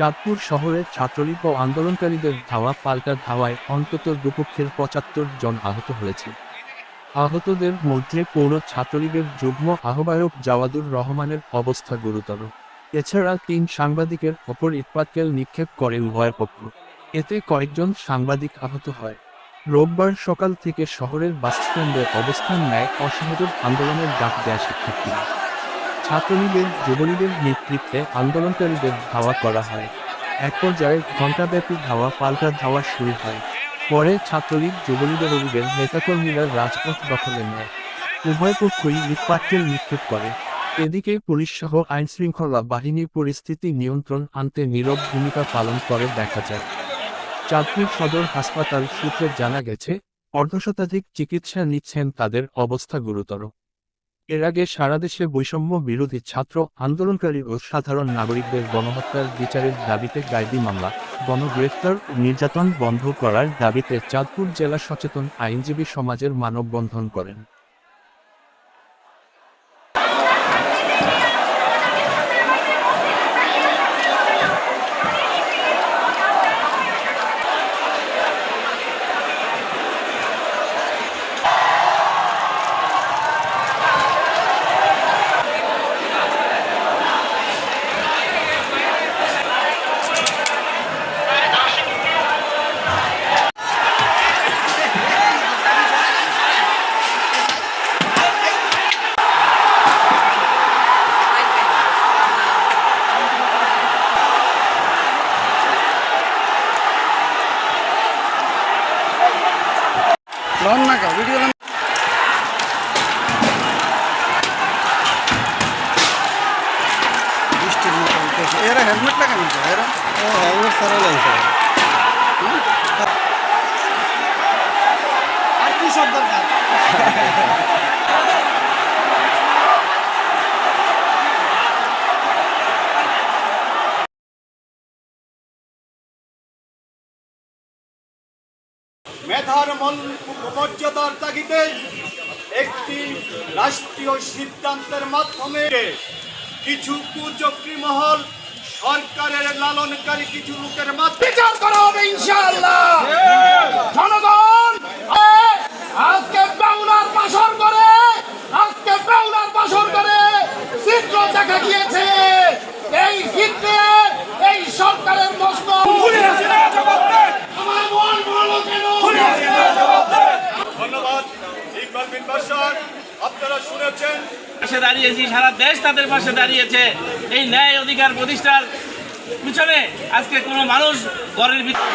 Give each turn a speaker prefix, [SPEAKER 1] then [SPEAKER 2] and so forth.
[SPEAKER 1] চাঁদপুর শহরে ছাত্রলীগ ও আন্দোলনকারীদের ধাওয়া পাল্টা ধাওয়ায় অন্তত দুপক্ষের পঁচাত্তর জন আহত হয়েছে। আহতদের মধ্যে পৌর ছাত্রলীগের যুগ্ম আহ্বায়ক জাওয়াদুর রহমানের অবস্থা গুরুতর। এছাড়া তিন সাংবাদিকের ওপর ইটপাটকেল নিক্ষেপ করে উভয় পক্ষ। এতে কয়েকজন সাংবাদিক আহত হয়। রোববার সকাল থেকে শহরের বাসস্ট্যান্ডে অবস্থান নেয় অসহযোগ আন্দোলনের ডাক দেয়া শিক্ষার্থীরা। ছাত্রলীগের, যুবলীগের নেতৃত্বে আন্দোলনকারীদের ধাওয়া করা হয়। এক পর্যায়ে ঘণ্টাব্যাপী ধাওয়া, পাল্টা ধাওয়া শুরু হয়। পরে ছাত্রলীগ, যুবলীগের অভিবের নেতাকর্মীরা রাজপথ দখলে নেয়। উভয় পক্ষই ইটপাটকেল নিক্ষেপ করে। এদিকে পুলিশ সহ আইনশৃঙ্খলা বাহিনী পরিস্থিতি নিয়ন্ত্রণ আনতে নীরব ভূমিকা পালন করে দেখা যায়। চাঁদপুর সদর হাসপাতাল সূত্রে জানা গেছে, অর্ধশতাধিক চিকিৎসা নিচ্ছেন তাদের অবস্থা গুরুতর। এর আগে সারা দেশে বৈষম্য বিরোধী ছাত্র, আন্দোলনকারী ও সাধারণ নাগরিকদের গণহত্যার বিচারের দাবিতে গাইদি মামলা, গণগ্রেফতার ও নির্যাতন বন্ধ করার দাবিতে চাঁদপুর জেলা সচেতন আইনজীবী সমাজের মানববন্ধন করেন।
[SPEAKER 2] লন না কা ভিডিও বৃষ্টির মতো এরা হেলমেট লাগানো তো এরা? হেলমেট সারা লাগছে
[SPEAKER 3] মেধার মন মর্যাদার তাগিদে একটি রাষ্ট্রীয় সিদ্ধান্তের মাধ্যমে কিছু কুচক্রী মহল সরকারের লালনকারী কিছু লোকের মাধ্যমে
[SPEAKER 4] বিচার করা হবে ইনশাআল্লাহ। জনগণ আজকে বাউলার বাসর করে আজকে বাউলার বাসর করে চিত্র দেখা গিয়েছে এই চিত্রে এই সরকারের মস্ত আমার মন বলো কেন
[SPEAKER 3] ধন্যবাদ
[SPEAKER 5] পাশে দাঁড়িয়েছি, সারা দেশ তাদের পাশে দাঁড়িয়েছে। এই ন্যায় অধিকার প্রতিষ্ঠার পিছনে আজকে কোনো মানুষ ঘরের ভিতরে